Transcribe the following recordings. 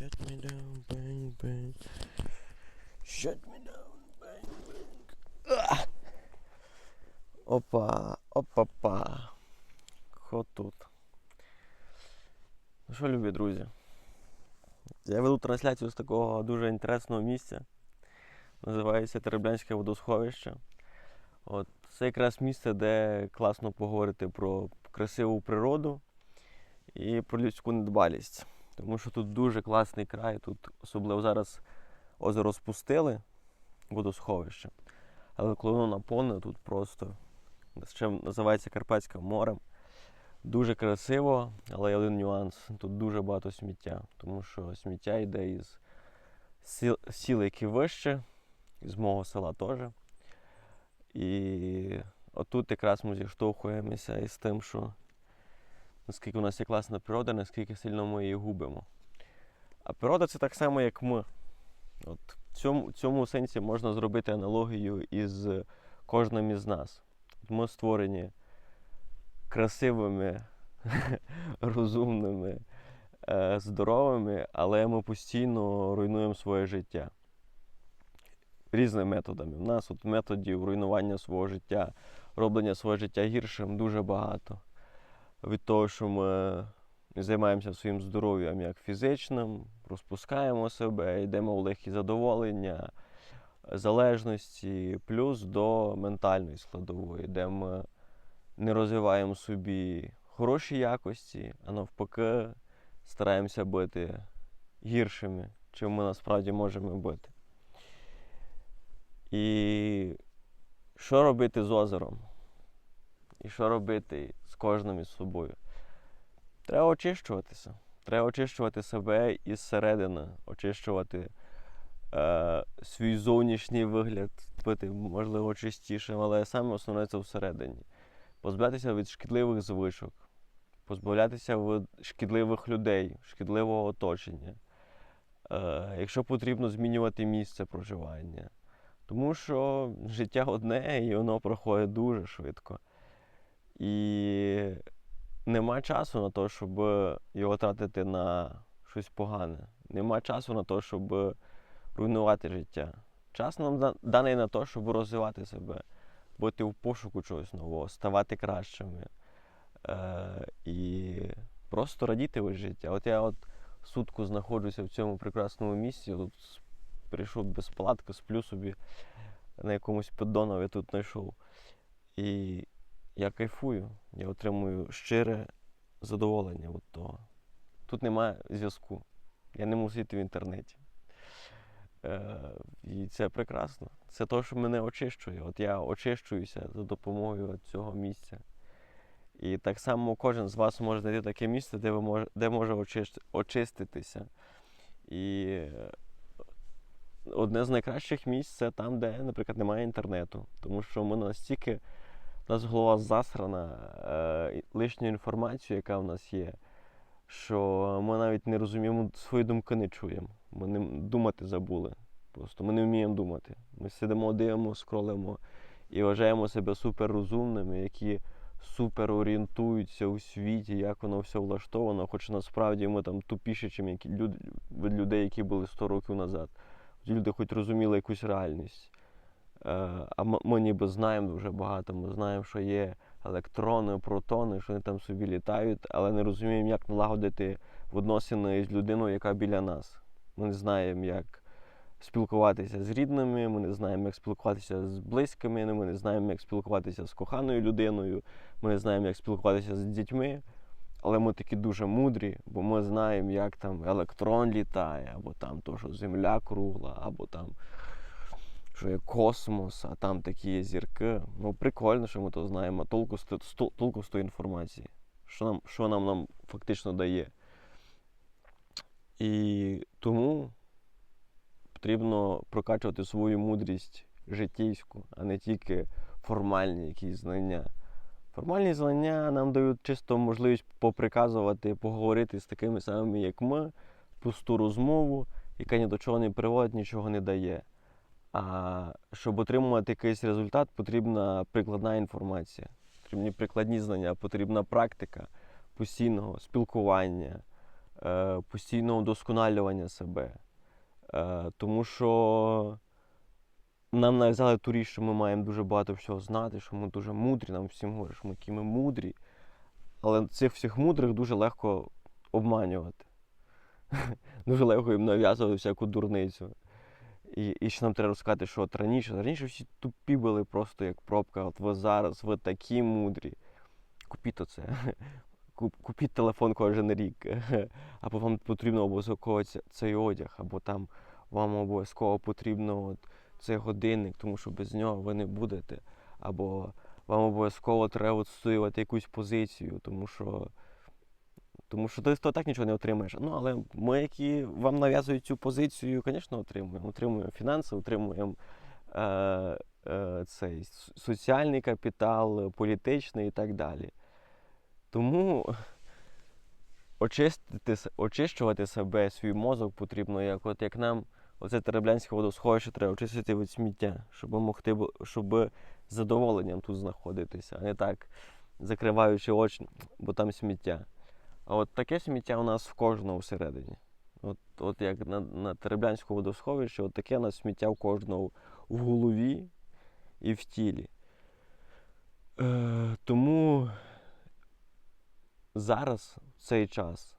Shut me down, bang, bang. Shut me down, bang, bang. Опа, опа-па. Хто тут? Ну що, любі друзі? Я веду трансляцію з такого дуже інтересного місця. Називається Тереблянське водосховище. От це якраз місце, де класно поговорити про красиву природу і про людську недбалість. Тому що тут дуже класний край, тут особливо зараз озеро спустили, водосховище. Але коли воно наповнене, тут просто ще називається Карпатським морем. Дуже красиво, але є один нюанс. Тут дуже багато сміття, тому що сміття йде із сіл, сіл які вище, із мого села теж. І отут якраз ми зіштовхуємося із тим, що наскільки у нас є класна природа, наскільки сильно ми її губимо. А природа це так само, як ми. От в цьому, цьому сенсі можна зробити аналогію із кожним із нас. Ми створені красивими, розумними, е, здоровими, але ми постійно руйнуємо своє життя різними методами. У нас от методів руйнування свого життя, роблення свого життя гіршим дуже багато. Від того, що ми займаємося своїм здоров'ям як фізичним, розпускаємо себе, йдемо у легкі задоволення, залежності, плюс до ментальної складової, де ми не розвиваємо собі хороші якості, а навпаки стараємося бути гіршими, чим ми насправді можемо бути. І що робити з озером? І що робити кожним із собою? Треба очищуватися. Треба очищувати себе із середини, очищувати е, свій зовнішній вигляд, бути, можливо, чистішим, але саме основне це всередині. Позбавлятися від шкідливих звичок, позбавлятися від шкідливих людей, шкідливого оточення. Е, якщо потрібно змінювати місце проживання. Тому що життя одне і воно проходить дуже швидко. І нема часу на те, щоб його тратити на щось погане. Нема часу на те, щоб руйнувати життя. Час нам даний на те, щоб розвивати себе, бути в пошуку чогось нового, ставати кращими е- і просто радіти від життя. От я от сутку знаходжуся в цьому прекрасному місці. Тут прийшов без палатки, сплю собі на якомусь піддонові тут знайшов. І я кайфую, я отримую щире задоволення від того. Тут немає зв'язку. Я не можу сидіти в інтернеті. Е, І це прекрасно. Це те, що мене очищує. От я очищуюся за допомогою цього місця. І так само кожен з вас може знайти таке місце, де ви може, де може очиститися. І одне з найкращих місць це там, де, наприклад, немає інтернету. Тому що ми настільки, у нас голова засрана е, лишньою інформацією, яка в нас є, що ми навіть не розуміємо, свої думки не чуємо. Ми не думати забули. Просто ми не вміємо думати. Ми сидимо, дивимося, скролимо і вважаємо себе суперрозумними, які супер орієнтуються у світі, як воно все влаштовано, хоч насправді ми там тупіші, ніж люди, людей, які були 100 років назад люди хоч розуміли якусь реальність. Е, а ми ніби знаємо дуже багато. Ми знаємо, що є електрони, протони, що вони там собі літають, але не розуміємо, як налагодити відносини з людиною, яка біля нас. Ми не знаємо, як спілкуватися з рідними, ми не знаємо, як спілкуватися з близькими, ми не знаємо, як спілкуватися з коханою людиною, ми не знаємо, як спілкуватися з дітьми. Але ми такі дуже мудрі, бо ми знаємо, як там електрон літає, або там то, що земля кругла, або там що є космос, а там такі є зірки. Ну, прикольно, що ми то знаємо, толку з, толку з тої інформації, що нам що нам, нам фактично дає. І тому потрібно прокачувати свою мудрість життєйську, а не тільки формальні якісь знання. Формальні знання нам дають чисто можливість поприказувати, поговорити з такими самими, як ми, пусту розмову, яка ні до чого не приводить, нічого не дає. А щоб отримувати якийсь результат, потрібна прикладна інформація, потрібні прикладні знання, потрібна практика постійного спілкування, е, постійного вдосконалювання себе. Е, тому що нам нав'язали ту річ, що ми маємо дуже багато всього знати, що ми дуже мудрі, нам всім говорять, що ми які ми мудрі. Але цих всіх мудрих дуже легко обманювати. Дуже легко їм нав'язувати всяку дурницю. І, і ще нам треба розказати, що от раніше, раніше всі тупі були просто як пробка. От ви зараз, ви такі мудрі. Купіть оце. Куп- Купіть телефон кожен рік. Або вам потрібно обов'язково цей одяг, або там вам обов'язково потрібно от цей годинник, тому що без нього ви не будете. Або вам обов'язково треба відстоювати якусь позицію, тому що. Тому що ти так нічого не отримаєш. Ну, але ми, які вам нав'язують цю позицію, звісно, отримуємо. Отримуємо фінанси, отримуємо е, е, цей соціальний капітал, політичний і так далі. Тому очистити, очищувати себе, свій мозок потрібно, як, от, як нам оце Тереблянське водосховище треба очистити від сміття, щоб могти, щоб задоволенням тут знаходитися, а не так, закриваючи очі, бо там сміття. А от таке сміття у нас в кожного всередині. От, от як на, на Тереблянському водосховищі, от таке у нас сміття в кожного в голові і в тілі. Е, тому зараз, в цей час,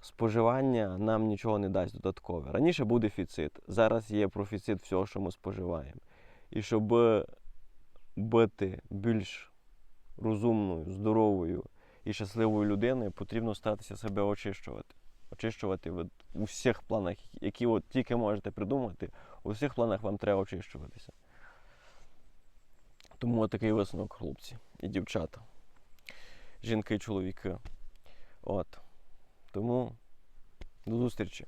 споживання нам нічого не дасть додаткове. Раніше був дефіцит, зараз є профіцит всього, що ми споживаємо. І щоб бути більш розумною, здоровою і щасливою людиною, потрібно старатися себе очищувати. Очищувати від у всіх планах, які от тільки можете придумати, у всіх планах вам треба очищуватися. Тому такий висновок, хлопці і дівчата, жінки і чоловіки. От. Тому до зустрічі.